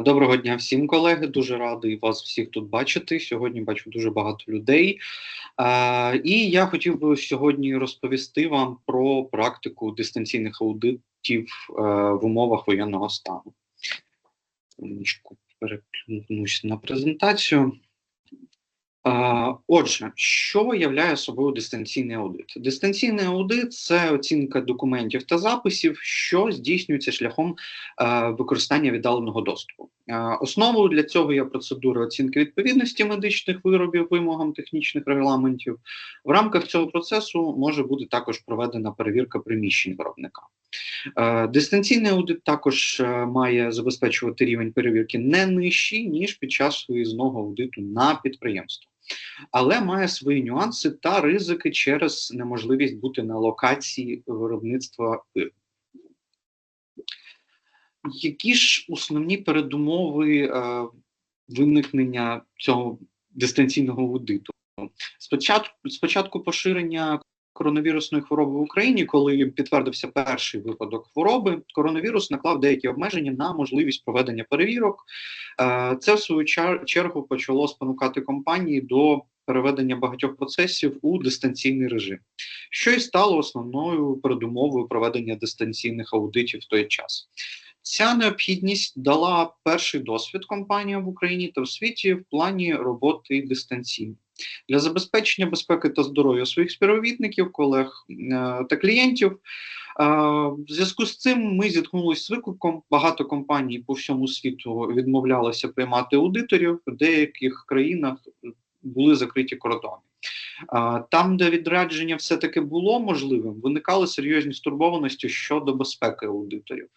Доброго дня всім, колеги. Дуже радий вас всіх тут бачити. Сьогодні бачу дуже багато людей. І я хотів би сьогодні розповісти вам про практику дистанційних аудитів е, в умовах воєнного стану. Переключусь на презентацію. Отже, що являє собою дистанційний аудит? Дистанційний аудит це оцінка документів та записів, що здійснюється шляхом використання віддаленого доступу. Основою для цього є процедура оцінки відповідності медичних виробів вимогам технічних регламентів. В рамках цього процесу може бути також проведена перевірка приміщень виробника. Дистанційний аудит також е, має забезпечувати рівень перевірки не нижчий, ніж під час виїзного аудиту на підприємство але має свої нюанси та ризики через неможливість бути на локації виробництва пива. Які ж основні передумови е, виникнення цього дистанційного аудиту? Спочатку спочатку поширення коронавірусної хвороби в Україні, коли підтвердився перший випадок хвороби, коронавірус наклав деякі обмеження на можливість проведення перевірок. Е, це в свою чергу почало спонукати компанії до переведення багатьох процесів у дистанційний режим, що і стало основною передумовою проведення дистанційних аудитів в той час. Ця необхідність дала перший досвід компаніям в Україні та в світі в плані роботи дистанційно. Для забезпечення безпеки та здоров'я своїх співробітників, колег е, та клієнтів. Е, в зв'язку з цим ми зіткнулися з викликом. Багато компаній по всьому світу відмовлялися приймати аудиторів в деяких країнах були закриті кордони. Там, де відрядження все-таки було можливим, виникали серйозні стурбованості щодо безпеки аудиторів.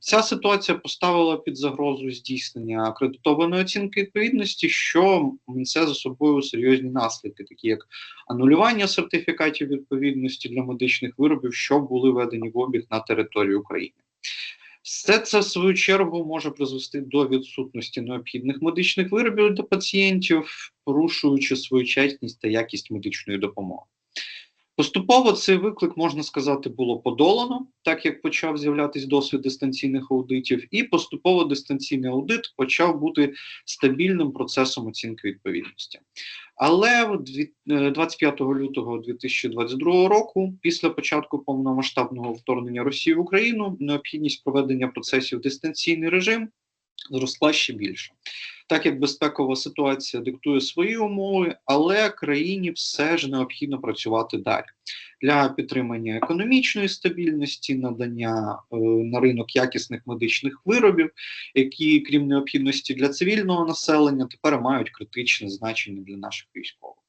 Ця ситуація поставила під загрозу здійснення акредитованої оцінки відповідності, що несе за собою серйозні наслідки, такі як анулювання сертифікатів відповідності для медичних виробів, що були введені в обіг на території України. Все це в свою чергу може призвести до відсутності необхідних медичних виробів для пацієнтів, порушуючи своєчасність та якість медичної допомоги. Поступово цей виклик, можна сказати, було подолано, так як почав з'являтися досвід дистанційних аудитів, і поступово дистанційний аудит почав бути стабільним процесом оцінки відповідності. Але 25 е, лютого 2022 року, після початку повномасштабного вторгнення Росії в Україну, необхідність проведення процесів в дистанційний режим зросла ще більше так як безпекова ситуація диктує свої умови, але країні все ж необхідно працювати далі для підтримання економічної стабільності, надання е, на ринок якісних медичних виробів, які, крім необхідності для цивільного населення, тепер мають критичне значення для наших військових.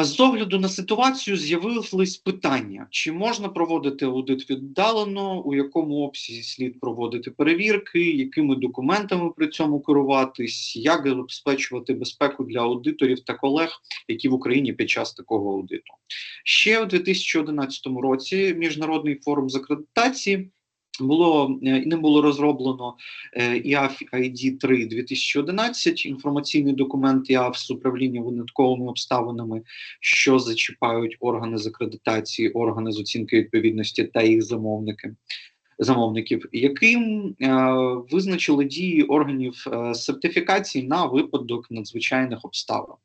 З огляду на ситуацію з'явились питання: чи можна проводити аудит віддалено, у якому обсязі слід проводити перевірки, якими документами при цьому керуватись, як забезпечувати безпеку для аудиторів та колег, які в Україні під час такого аудиту? Ще у 2011 році міжнародний форум з акредитації було е, ним було розроблено IAF ID 3 2011, інформаційний документ ІАФ з управління винятковими обставинами, що зачіпають органи з акредитації, органи з оцінки відповідності та їх замовники. Замовників, яким е, визначили дії органів е, сертифікації на випадок надзвичайних обставин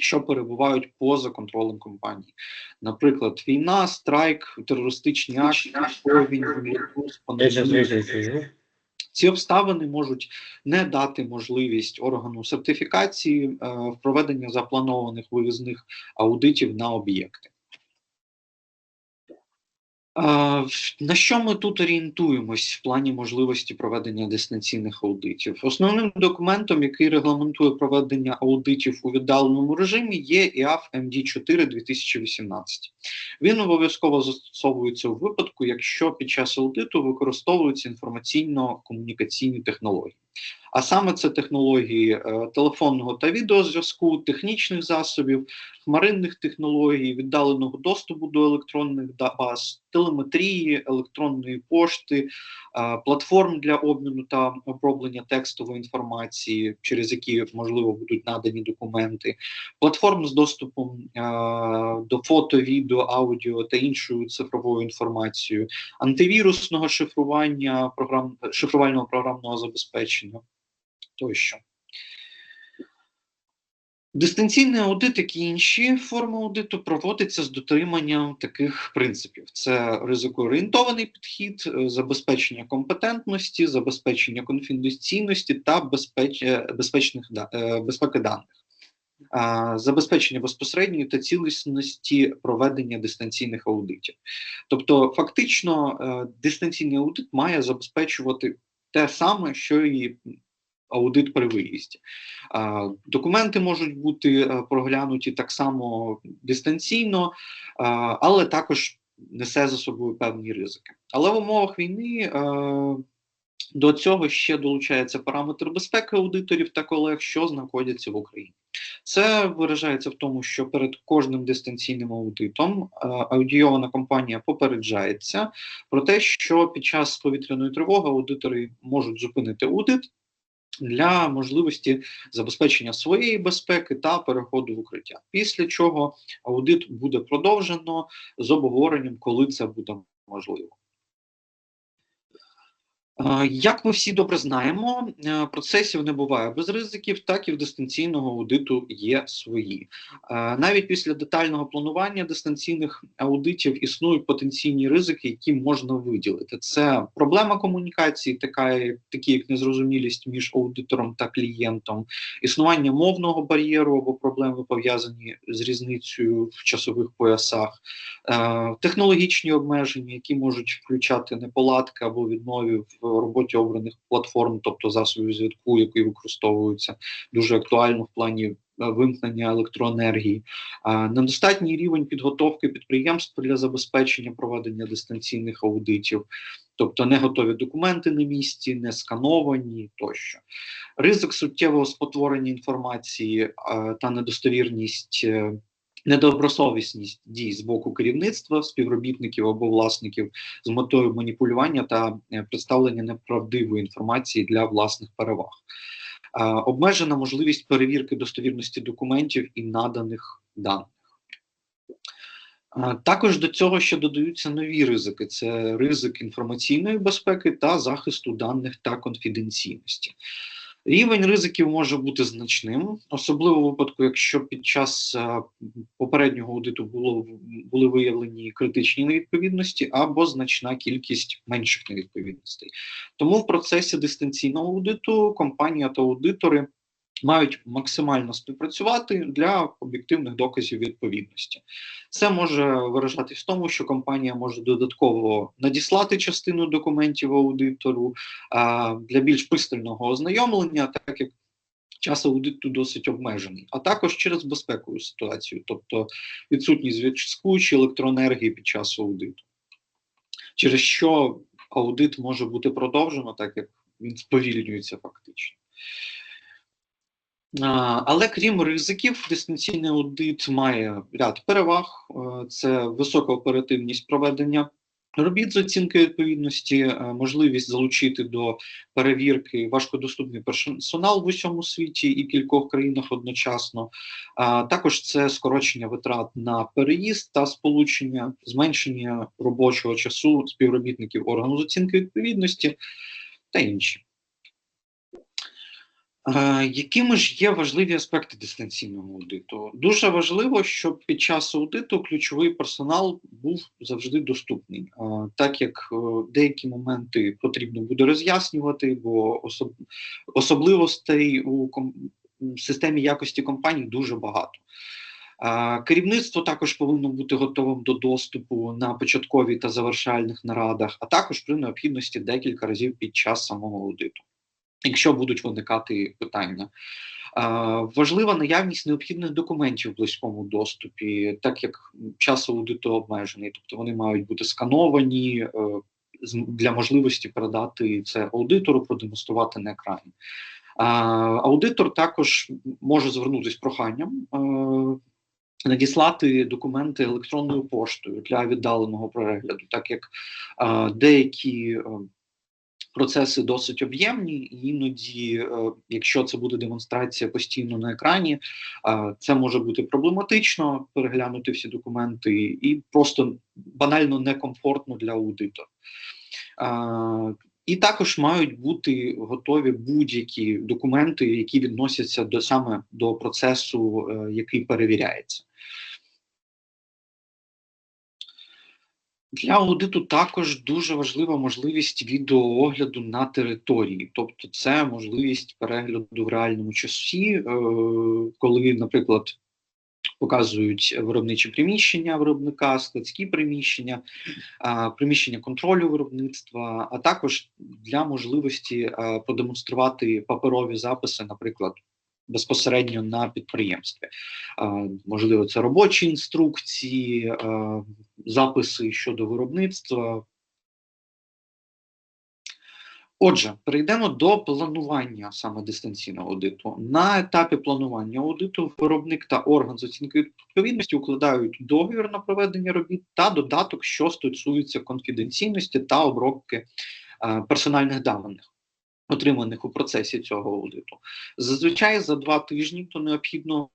що перебувають поза контролем компанії. Наприклад, війна, страйк, терористичні акти, повінь, ці обставини можуть не дати можливість органу сертифікації е, в проведення запланованих вивізних аудитів на об'єкти. На що ми тут орієнтуємось в плані можливості проведення дистанційних аудитів? Основним документом, який регламентує проведення аудитів у віддаленому режимі, є ІАФ МД4 2018. Він обов'язково застосовується у випадку, якщо під час аудиту використовуються інформаційно-комунікаційні технології. А саме це технології е, телефонного та відеозв'язку, технічних засобів, хмаринних технологій, віддаленого доступу до електронних баз, телеметрії, електронної пошти, е, платформ для обміну та оброблення текстової інформації, через які можливо будуть надані документи, платформ з доступом е, до фото, відео, аудіо та іншою цифровою інформацією, антивірусного шифрування програм шифрувального програмного забезпечення тощо. Дистанційний аудит, як і інші форми аудиту, проводиться з дотриманням таких принципів: це ризикоорієнтований підхід, е, забезпечення компетентності, забезпечення конфіденційності та безпеч... Е, безпечних е, безпеки даних, забезпечення безпосередньої та цілісності проведення дистанційних аудитів. Тобто, фактично, дистанційний аудит має забезпечувати те саме, що і аудит при виїзді. Документи можуть бути е, проглянуті так само дистанційно, але також несе за собою певні ризики. Але в умовах війни е, до цього ще долучається параметр безпеки аудиторів та колег, що знаходяться в Україні. Це виражається в тому, що перед кожним дистанційним аудитом е, аудійована компанія попереджається про те, що під час повітряної тривоги аудитори можуть зупинити аудит для можливості забезпечення своєї безпеки та переходу в укриття. Після чого аудит буде продовжено з обговоренням, коли це буде можливо. Як ми всі добре знаємо, е, процесів не буває без ризиків, так і в дистанційного аудиту є свої. Навіть після детального планування дистанційних аудитів існують потенційні ризики, які можна виділити. Це проблема комунікації, така такі як незрозумілість між аудитором та клієнтом, існування мовного бар'єру або проблеми пов'язані з різницею в часових поясах, е, технологічні обмеження, які можуть включати неполадки або відмови в роботі обраних платформ, тобто засобів зв'язку, які використовуються дуже актуально в плані е, вимкнення електроенергії, недостатній рівень підготовки підприємств для забезпечення проведення дистанційних аудитів. Тобто не готові документи на місці, не скановані тощо. Ризик суттєвого спотворення інформації та недостовірність е, недобросовісність дій з боку керівництва, співробітників або власників з метою маніпулювання та е, представлення неправдивої інформації для власних переваг, обмежена можливість перевірки достовірності документів і наданих даних. Також до цього ще додаються нові ризики: це ризик інформаційної безпеки та захисту даних та конфіденційності. Рівень ризиків може бути значним, особливо в випадку, якщо під час попереднього аудиту було були виявлені критичні невідповідності або значна кількість менших невідповідностей. Тому в процесі дистанційного аудиту компанія та аудитори мають максимально співпрацювати для об'єктивних доказів відповідності. Це може виражатись в тому, що компанія може додатково надіслати частину документів аудитору а, для більш пристального ознайомлення, так як час аудиту досить обмежений, а також через безпекову ситуацію, тобто відсутність зв'язку чи електроенергії під час аудиту, через що аудит може бути продовжено, так як він сповільнюється фактично. Але крім ризиків, дистанційний аудит має ряд переваг: е, це висока оперативність проведення робіт з оцінки відповідності, е, можливість залучити до перевірки важкодоступний персонал в усьому світі і кількох країнах одночасно. Також це скорочення витрат на переїзд та сполучення, зменшення робочого часу співробітників органу з оцінки відповідності та інші. Якими ж є важливі аспекти дистанційного аудиту? Дуже важливо, щоб під час аудиту ключовий персонал був завжди доступний, так як е, деякі моменти потрібно буде роз'яснювати, бо особ... особливостей у системі якості компаній дуже багато. Керівництво також повинно бути готовим до доступу на початковій та завершальних нарадах, а також при необхідності декілька разів під час самого аудиту якщо будуть виникати питання. Важлива наявність необхідних документів в близькому доступі, так як час аудиту обмежений, тобто вони мають бути скановані, е, для можливості передати це аудитору, продемонструвати на екрані. Аудитор також може звернутися проханням е, надіслати документи електронною поштою для віддаленого перегляду, так як е, деякі е, процеси досить об'ємні, і іноді, е, якщо це буде демонстрація постійно на екрані, е, це може бути проблематично переглянути всі документи і просто банально некомфортно для аудитора. Е, і також мають бути готові будь-які документи, які відносяться до саме до процесу, який перевіряється. Для аудиту також дуже важлива можливість відеоогляду на території, тобто це можливість перегляду в реальному часі, е, коли, наприклад, показують виробничі приміщення виробника, складські приміщення, приміщення контролю виробництва, а також для можливості продемонструвати паперові записи, наприклад, безпосередньо на підприємстві. Можливо, це робочі інструкції, записи щодо виробництва. Отже, перейдемо до планування саме дистанційного аудиту. На етапі планування аудиту виробник та орган з оцінки відповідності укладають договір на проведення робіт та додаток, що стосується конфіденційності та обробки е, персональних даних, отриманих у процесі цього аудиту. Зазвичай за два тижні до необхідного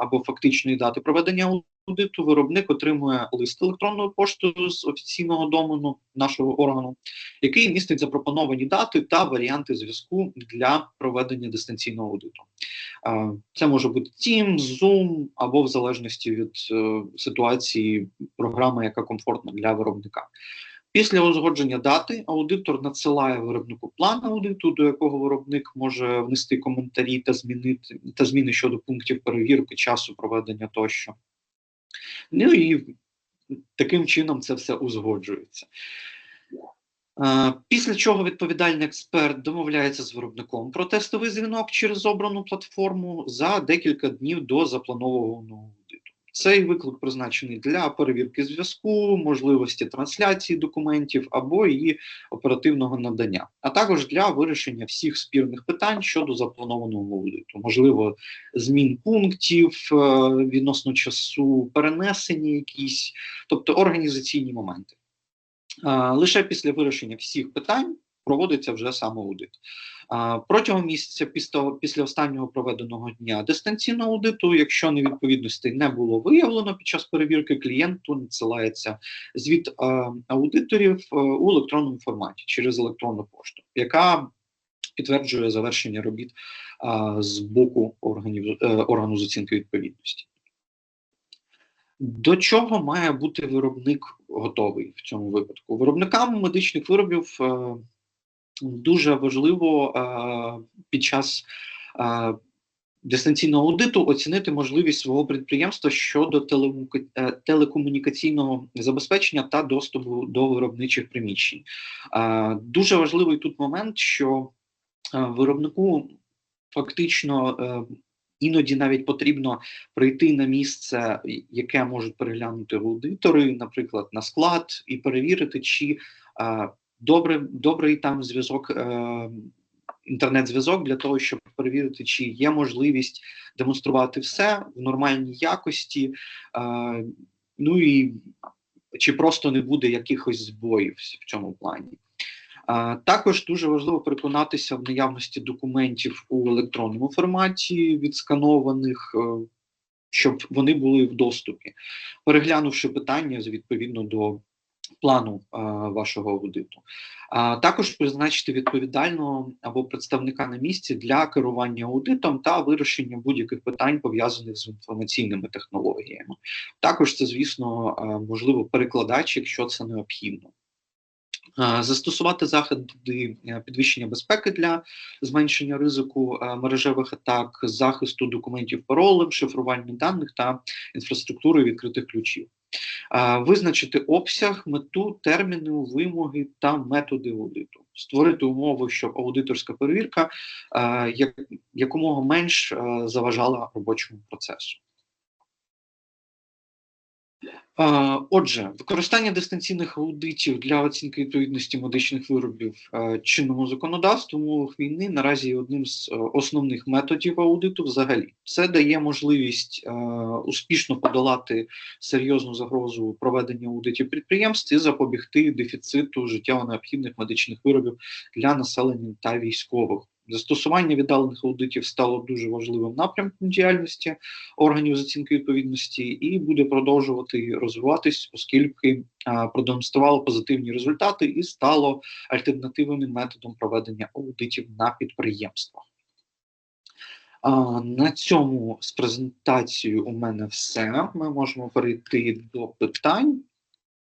або фактичної дати проведення аудиту виробник отримує лист електронною поштою з офіційного домену нашого органу, який містить запропоновані дати та варіанти зв'язку для проведення дистанційного аудиту. Це може бути Teams, Zoom або в залежності від е, ситуації програми, яка комфортна для виробника. Після узгодження дати аудитор надсилає виробнику план аудиту, до якого виробник може внести коментарі та змінити та зміни щодо пунктів перевірки, часу проведення тощо. Ну і таким чином це все узгоджується. Е, Після чого відповідальний експерт домовляється з виробником про тестовий дзвінок через обрану платформу за декілька днів до запланованого. Цей виклик призначений для перевірки зв'язку, можливості трансляції документів або її оперативного надання, а також для вирішення всіх спірних питань щодо запланованого аудиту, можливо, змін пунктів е, відносно часу, перенесення якісь, тобто організаційні моменти. Лише після вирішення всіх питань проводиться вже сам аудит. Протягом місяця після, після останнього проведеного дня дистанційного аудиту, якщо невідповідностей не було виявлено під час перевірки, клієнту надсилається звіт аудиторів у електронному форматі через електронну пошту, яка підтверджує завершення робіт з боку органів е, органу з оцінки відповідності. До чого має бути виробник готовий в цьому випадку? Виробникам медичних виробів е, дуже важливо е, під час е, дистанційного аудиту оцінити можливість свого підприємства щодо е, телекомунікаційного забезпечення та доступу до виробничих приміщень. Дуже важливий тут момент, що виробнику фактично іноді навіть потрібно прийти на місце, яке можуть переглянути аудитори, наприклад, на склад, і перевірити, чи е, добре, добрий там зв'язок, е, інтернет-зв'язок для того, щоб перевірити, чи є можливість демонструвати все в нормальній якості, е, ну і чи просто не буде якихось збоїв в цьому плані. А, Також дуже важливо переконатися в наявності документів у електронному форматі, відсканованих, е, щоб вони були в доступі, переглянувши питання відповідно до плану вашого аудиту. Також призначити відповідального або представника на місці для керування аудитом та вирішення будь-яких питань пов'язаних з інформаційними технологіями. Також це, звісно, можливо перекладач, якщо це необхідно. Е, Застосувати заходи е, підвищення безпеки для зменшення ризику е, мережевих атак, захисту документів паролем, шифрування даних та інфраструктури відкритих ключів. Визначити обсяг, мету, терміни, вимоги та методи аудиту, створити умови, щоб аудиторська перевірка е, як, якомога менш е, заважала робочому процесу. Отже, використання дистанційних аудитів для оцінки відповідності медичних виробів е, чинному законодавству в умовах війни наразі є одним з е, основних методів аудиту. Взагалі, це дає можливість е, успішно подолати серйозну загрозу проведення аудитів підприємств і запобігти дефіциту життєво необхідних медичних виробів для населення та військових. Застосування віддалених аудитів стало дуже важливим напрямком діяльності органів з оцінки відповідності і буде продовжувати розвиватись, оскільки продемонструвало позитивні результати і стало альтернативним методом проведення аудитів на підприємствах. На цьому з презентацією у мене все. Ми можемо перейти до питань.